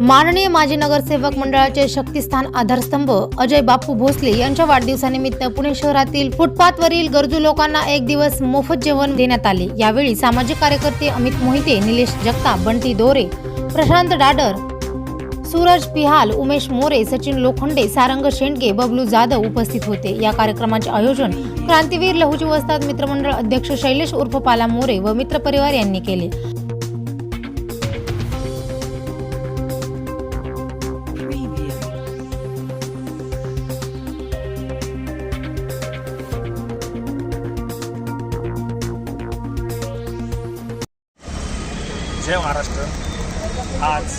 माननीय माजी नगरसेवक मंडळाचे शक्तिस्थान आधारस्तंभ अजय बापू भोसले यांच्या वाढदिवसानिमित्त पुणे शहरातील फुटपाथवरील गरजू लोकांना एक दिवस मोफत जेवण देण्यात आले. यावेळी सामाजिक कार्यकर्ते अमित मोहिते निलेश जगताप बंटी दोरे प्रशांत डाडर सूरज पिहाल उमेश मोरे सचिन लोखंडे सारंग शेंडगे बबलू जाधव उपस्थित होते. या कार्यक्रमाचे आयोजन क्रांतीवीर लहुजी वस्ताद मित्रमंडळ अध्यक्ष शैलेश उर्फ पाला मोरे व मित्रपरिवार यांनी केले. जय महाराष्ट्र. आज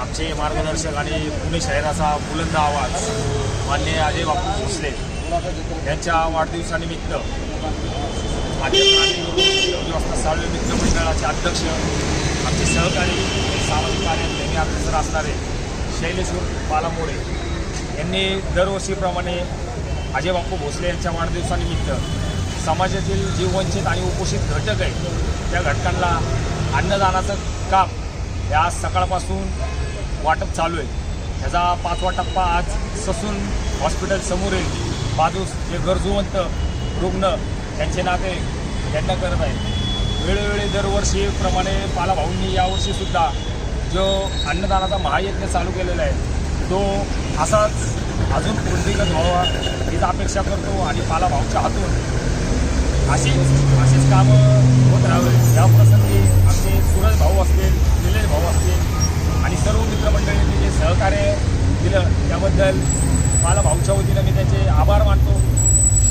आमचे मार्गदर्शक आणि पुणे शहराचा बुलंद आवाज मान्य अजय बापू भोसले यांच्या वाढदिवसानिमित्त व्यवस्था साळवे मित्र मंडळाचे अध्यक्ष आमचे सहकारी सामाजिक कार्य नेहमी अग्रेसर असणारे शैलेश्वर बालामोरे यांनी दरवर्षीप्रमाणे अजय बापू भोसले यांच्या वाढदिवसानिमित्त समाजातील जे वंचित आणि उपोषित घटक आहेत त्या घटकांना अन्नदानाचं काम हे आज सकाळपासून वाटप चालू आहे. ह्याचा पाचवा टप्पा आज ससून हॉस्पिटल समोरील बाजूस जे गरजूवंत रुग्ण त्यांचे नाते त्यांना करत आहेत वेळोवेळी दरवर्षीप्रमाणे पालाभाऊंनी यावर्षीसुद्धा जो अन्नदानाचा महायज्ञ चालू केलेला आहे तो असाच अजून पूर्णीगत व्हावा हीच अपेक्षा करतो आणि पालाभाऊच्या हातून अशीच अशीच कामं होत राहावे या प्रसंगी आमचे सूरज भाऊ असतील निलेश भाऊ असतील आणि सर्व मित्रमंडळींनी जे सहकार्य दिलं त्याबद्दल मला भाऊच्या वतीनं मी त्याचे आभार मानतो.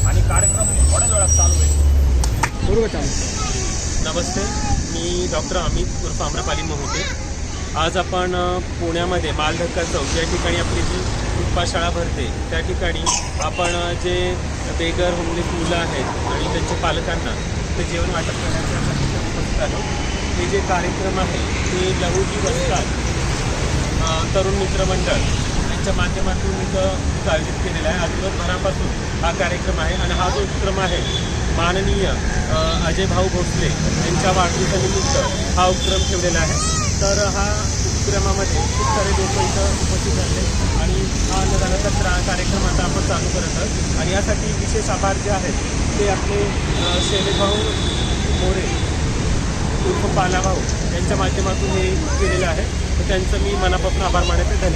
आणि कार्यक्रम थोड्याच वेळात चालू आहे नमस्ते मी डॉक्टर अमित उर्फ आम्रपाली मोहिते. आज आपण पुण्यामध्ये मालधक्का चौक या ठिकाणी आपली जी उपाशाळा भरते. त्या ठिकाणी आपण जे बेगर होमलेस मुलं आहेत आणि त्यांच्या पालकांना ते जेवण वाटप करण्यासाठी उपस्थित आलो हे जे कार्यक्रम आहे ते लघुजीव असतात तरुण मित्रमंडळ यांच्या माध्यमातून इथं आयोजित केलेला आहे. आज दिवसभरापासून हा कार्यक्रम आहे आणि हा जो उपक्रम आहे माननीय अजय भाऊ भोसले यांच्या वाढदिवसानिमित्त हा उपक्रम ठेवलेला आहे. तर हा उपक्रमामध्ये खूप सारे लोक इथं उपस्थित झाले आणि हा अन्नदानाचा त्रा कार्यक्रम आता आपण चालू करत आहोत. आणि यासाठी विशेष आभार जे आहेत ते आपले अ, मोरे उर्फ पालाभाऊ यांच्या माध्यमातून हे केलेलं आहे. तर त्यांचं मी मनापासून आभार मानायचं धन्यवाद.